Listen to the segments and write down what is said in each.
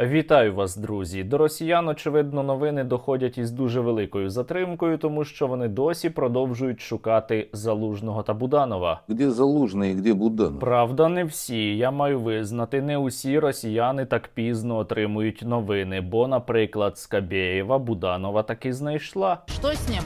Вітаю вас, друзі. До росіян, очевидно, новини доходять із дуже великою затримкою, тому що вони досі продовжують шукати залужного та Буданова. Где Залужный и где Буданов? Правда, не всі. Я маю визнати, не усі росіяни так пізно отримують новини. Бо, наприклад, Скабєєва Буданова таки знайшла. Что с ним?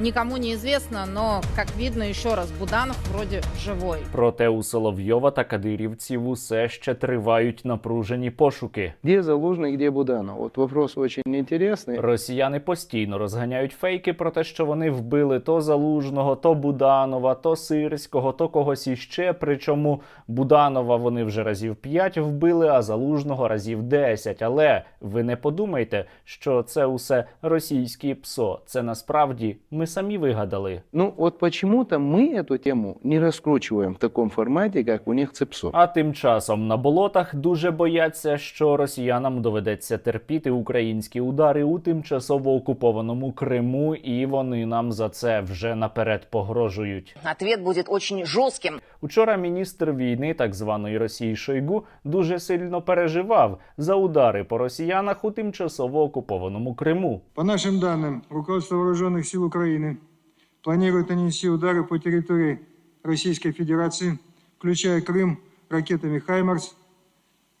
Никому не известно, но, как видно, еще раз, Буданов вроде живой. Проте у Соловйова та кадирівців усе ще тривають напружені пошуки. Где Залужный, где Буданов? Вот вопрос очень интересный. Росіяни постійно розганяють фейки про те, що вони вбили то Залужного, то Буданова, то Сирського, то когось іще. Причому Буданова вони вже разів 5 вбили, а Залужного разів 10. Але ви не подумайте, що це усе російські псо. Це насправді ми самі вигадали. Ну от почему-то ми цю тему не розкручуємо в такому форматі, як у них ЦЕПСО. А тим часом на болотах дуже бояться, що росіянам доведеться терпіти українські удари у тимчасово окупованому Криму, і вони нам за це вже наперед погрожують. Ответ буде очень жестким. Учора міністр війни так званої Росії Шойгу дуже сильно переживав за удари по росіянах у тимчасово окупованому Криму. По нашим данным, руководство Вооруженных сил Украины планирует нанести удары по территории Российской Федерации, включая Крым, ракетами «Хаймарс»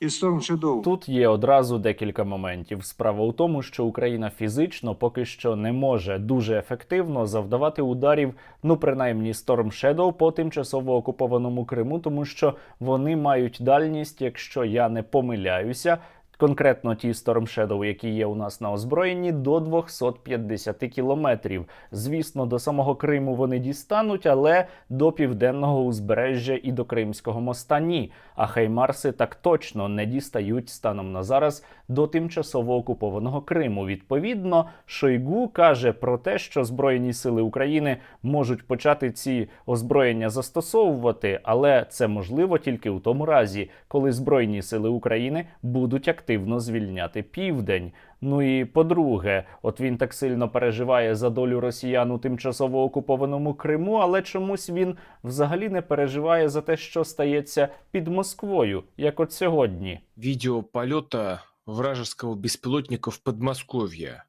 и «Storm Shadow». Тут є одразу декілька моментів. Справа у тому, що Україна фізично поки що не може дуже ефективно завдавати ударів, ну принаймні Storm Shadow по тимчасово окупованому Криму, тому що вони мають дальність, якщо я не помиляюся. Конкретно ті Storm Shadow, які є у нас на озброєнні, до 250 кілометрів. Звісно, до самого Криму вони дістануть, але до південного узбережжя і до Кримського моста ні. А Хаймарси так точно не дістають станом на зараз до тимчасово окупованого Криму. Відповідно, Шойгу каже про те, що Збройні сили України можуть почати ці озброєння застосовувати, але це можливо тільки у тому разі, коли Збройні сили України будуть активно звільняти південь. Ну і по-друге, от він так сильно переживає за долю росіян у тимчасово окупованому Криму, але чомусь він взагалі не переживає за те, що стається під Москвою, як от сьогодні. видео полета вражеского беспилотника в Подмосковье.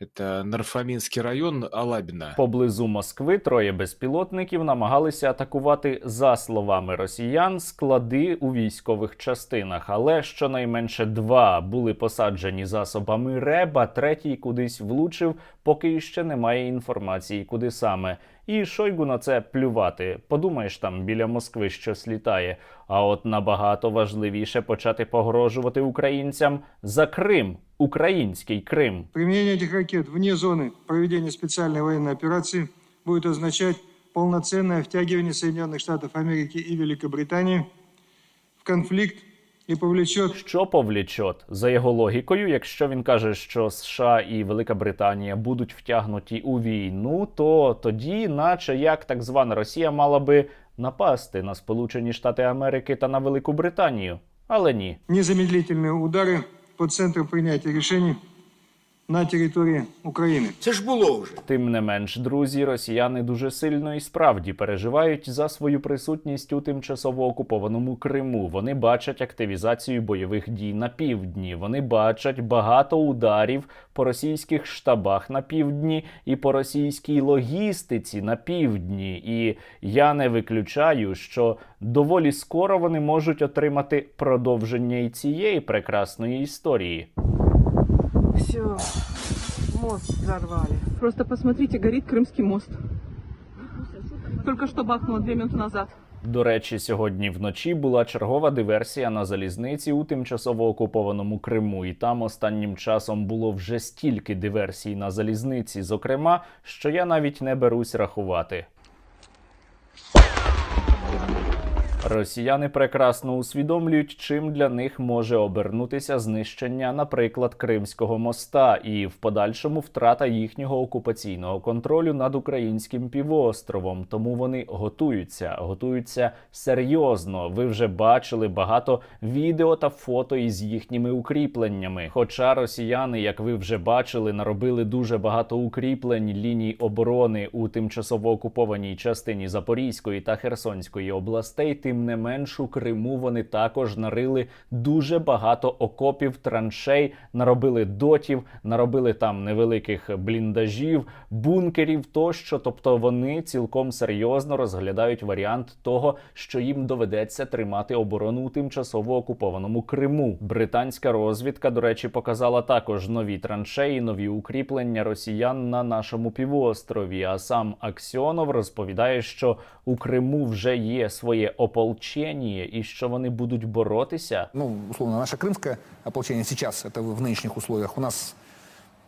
Это Нарфаминский район, Алабино. Поблизу Москви троє безпілотників намагалися атакувати, за словами росіян, склади у військових частинах. Але щонайменше два були посаджені засобами РЕБ, а третій кудись влучив, поки ще немає інформації, куди саме. І Шойгу на це плювати. Подумаєш, там біля Москви щось літає. А от набагато важливіше почати погрожувати українцям за Крим, український Крим. Применение этих ракет вне зоны проведения специальной военной операции будет означать полноценное втягивание Соединенных Штатов Америки и Великобритании в конфликт и повлечет Що повлічот? За його логікою, якщо він каже, що США і Велика Британія будуть втягнуті у війну, то тоді, наче як так звана Росія мала би напасти на Сполучені Штати Америки та на Велику Британію. Але ні. Незамедлительні удари по центру прийняття решений на территории Украины. Це ж було вже. Тим не менш, друзі, росіяни дуже сильно і справді переживають за свою присутність у тимчасово окупованому Криму. Вони бачать активізацію бойових дій на півдні. Вони бачать багато ударів по російських штабах на півдні і по російській логістиці на півдні. І я не виключаю, що доволі скоро вони можуть отримати продовження і цієї прекрасної історії. Все, мост взорвали. Просто посмотрите, горит Крымский мост. Только что бахнуло две минуты назад. До речі, сьогодні вночі була чергова диверсія на залізниці у тимчасово окупованому Криму, і там останнім часом було вже стільки диверсій на залізниці, зокрема, що я навіть не берусь рахувати. Росіяни прекрасно усвідомлюють, чим для них може обернутися знищення, наприклад, Кримського моста, і в подальшому втрата їхнього окупаційного контролю над українським півостровом. Тому вони готуються, готуються серйозно. Ви вже бачили багато відео та фото із їхніми укріпленнями. Хоча росіяни, як ви вже бачили, наробили дуже багато укріплень ліній оборони у тимчасово окупованій частині Запорізької та Херсонської областей. Тим тим не менш у Криму вони також нарили дуже багато окопів, траншей, наробили дотів, наробили там невеликих бліндажів, бункерів тощо. Тобто вони цілком серйозно розглядають варіант того, що їм доведеться тримати оборону у тимчасово окупованому Криму. Британська розвідка, до речі, показала також нові траншеї, нові укріплення росіян на нашому півострові. А сам Аксьонов розповідає, що у Криму вже є своє ополчення і що вони будуть боротися. ну, условно, наше крымское ополчение сейчас, это в нынешних условиях, у нас,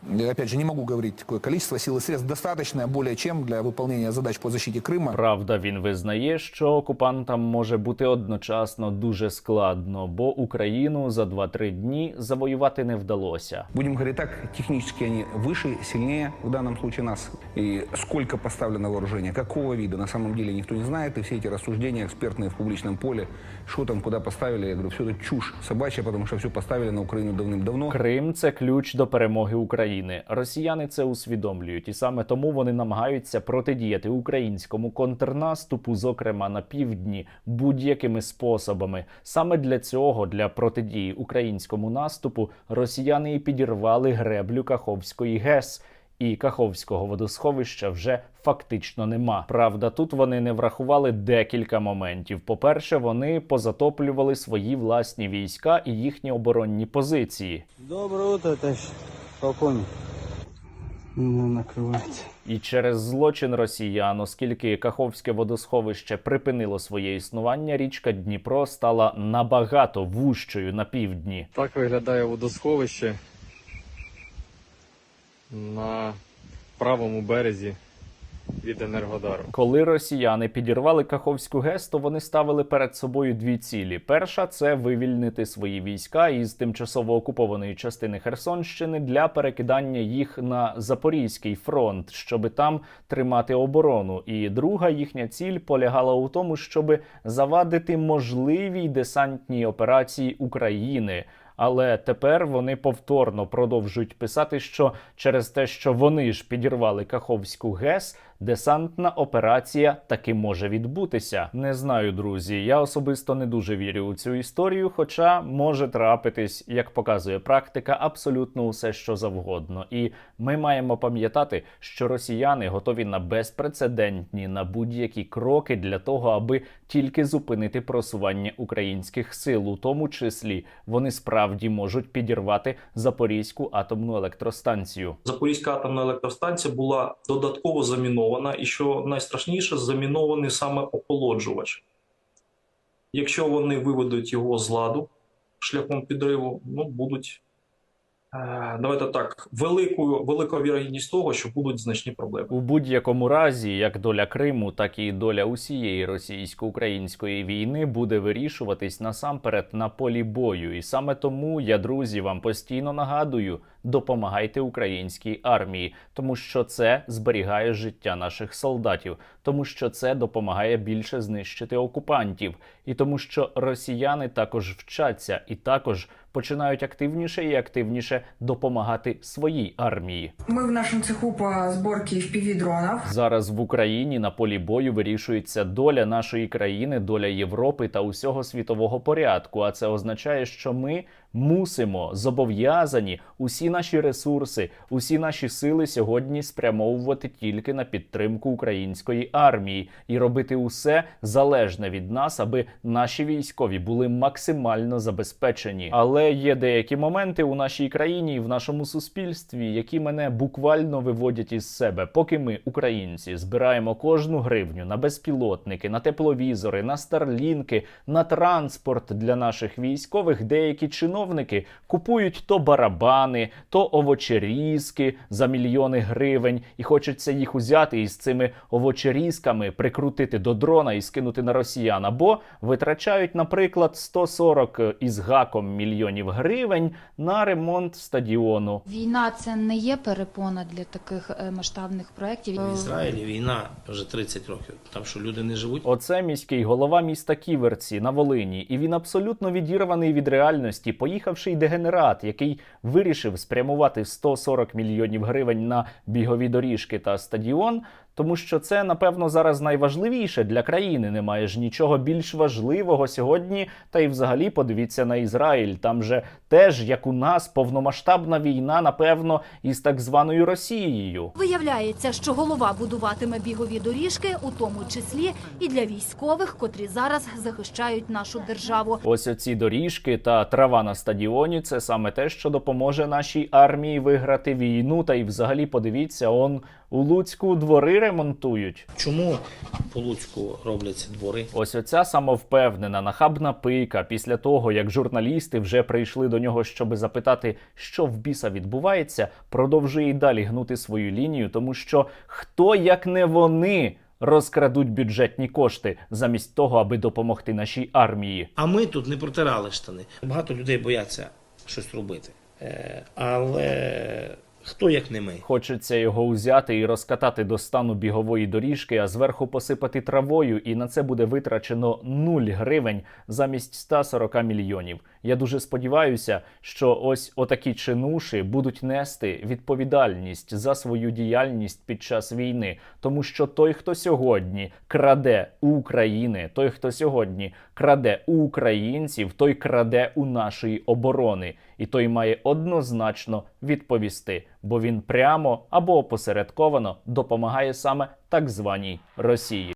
я опять же, не могу говорить, какое количество сил и средств достаточное более чем для выполнения задач по защите Крыма. Правда, він визнає, що окупантам може бути одночасно дуже складно, бо Україну за 2-3 дні завоювати не вдалося. Будем говорить так, технически они выше, сильнее в данном случае нас. И сколько поставлено вооружения, какого вида, на самом деле никто не знает. И все эти рассуждения экспертные в публичном поле, что там, куда поставили, я говорю, все это чушь собачья, потому что все поставили на Украину давным-давно. Крим це ключ до перемоги України. Росіяни це усвідомлюють, і саме тому вони намагаються протидіяти українському контрнаступу, зокрема на півдні, будь-якими способами. Саме для цього, для протидії українському наступу, росіяни і підірвали греблю Каховської ГЕС. І Каховського водосховища вже фактично нема. Правда, тут вони не врахували декілька моментів. По-перше, вони позатоплювали свої власні війська і їхні оборонні позиції. Доброе утро, товарищ полковник. Не накривається. І через злочин росіян, оскільки Каховське водосховище припинило своє існування, річка Дніпро стала набагато вущою на півдні. Так виглядає водосховище на правому березі від Енергодару. Коли росіяни підірвали Каховську ГЕС, то вони ставили перед собою дві цілі: перша це вивільнити свої війська із тимчасово окупованої частини Херсонщини для перекидання їх на Запорізький фронт, щоби там тримати оборону. І друга їхня ціль полягала у тому, щоби завадити можливій десантній операції України. Але тепер вони повторно продовжують писати, що через те, що вони ж підірвали Каховську ГЕС, десантна операція таки може відбутися. Не знаю, друзі. Я особисто не дуже вірю у цю історію, хоча може трапитись, як показує практика, абсолютно усе, що завгодно. І ми маємо пам'ятати, що росіяни готові на безпрецедентні на будь-які кроки для того, аби тільки зупинити просування українських сил, у тому числі вони справді можуть підірвати Запорізьку атомну електростанцію. Запорізька атомна електростанція була додатково замінована, і що найстрашніше, замінований саме охолоджувач. Якщо вони виведуть його з ладу шляхом підриву, ну будуть е, давайте так, великою велика вірогідність того, що будуть значні проблеми. У будь-якому разі, як доля Криму, так і доля усієї російсько-української війни буде вирішуватись насамперед на полі бою. І саме тому я, друзі, вам постійно нагадую: допомагайте українській армії, тому що це зберігає життя наших солдатів, тому що це допомагає більше знищити окупантів, і тому що росіяни також вчаться і також починають активніше і активніше допомагати своїй армії. Мы в нашем цеху по сборке FPV-дронов. Зараз в Україні на полі бою вирішується доля нашої країни, доля Європи та усього світового порядку. А це означає, що ми мусимо зобов'язані усі наші ресурси, усі наші сили сьогодні спрямовувати тільки на підтримку української армії і робити усе залежне від нас, аби наші військові були максимально забезпечені. Але є деякі моменти у нашій країні і в нашому суспільстві, які мене буквально виводять із себе, поки ми, українці, збираємо кожну гривню на безпілотники, на тепловізори, на старлінки, на транспорт для наших військових. Деякі чиновники купують то барабани, то овочерізки за мільйони гривень, і хочеться їх узяти і з цими овочерізками прикрутити до дрона і скинути на росіян. Або витрачають, наприклад, 140 із гаком мільйонів гривень на ремонт стадіону. Війна це не є перепона для таких е, масштабних проєктів. В Ізраїлі війна вже 30 років. Там що люди не живуть. Оце міський голова міста Ківерці на Волині, і він абсолютно відірваний від реальності, поїхавший дегенерат, який вирішив спрямувати 140 мільйонів гривень на бігові доріжки та стадіон. Тому що це напевно зараз найважливіше для країни. Немає ж нічого більш важливого сьогодні. Та й взагалі подивіться на Ізраїль. Там же теж як у нас повномасштабна війна, напевно, із так званою Росією. Виявляється, що голова будуватиме бігові доріжки, у тому числі і для військових, котрі зараз захищають нашу державу. Ось оці доріжки та трава на стадіоні це саме те, що допоможе нашій армії виграти війну. Та й взагалі подивіться, он у Луцьку двори ремонтують. Чому по Луцьку робляться двори? Ось оця самовпевнена, нахабна пика після того, як журналісти вже прийшли до нього, щоб запитати, що в біса відбувається, продовжує й далі гнути свою лінію, тому що хто як не вони розкрадуть бюджетні кошти замість того, аби допомогти нашій армії. А ми тут не протирали штани. Багато людей бояться щось робити. Е, але хто як не ми? Хочеться його узяти і розкатати до стану бігової доріжки, а зверху посипати травою, і на це буде витрачено 0 гривень замість 140 мільйонів. Я дуже сподіваюся, що ось отакі чинуші будуть нести відповідальність за свою діяльність під час війни, тому що той, хто сьогодні краде у України, той, хто сьогодні краде у українців, той краде у нашої оборони, і той має однозначно відповісти, бо він прямо або опосередковано допомагає саме так званій Росії.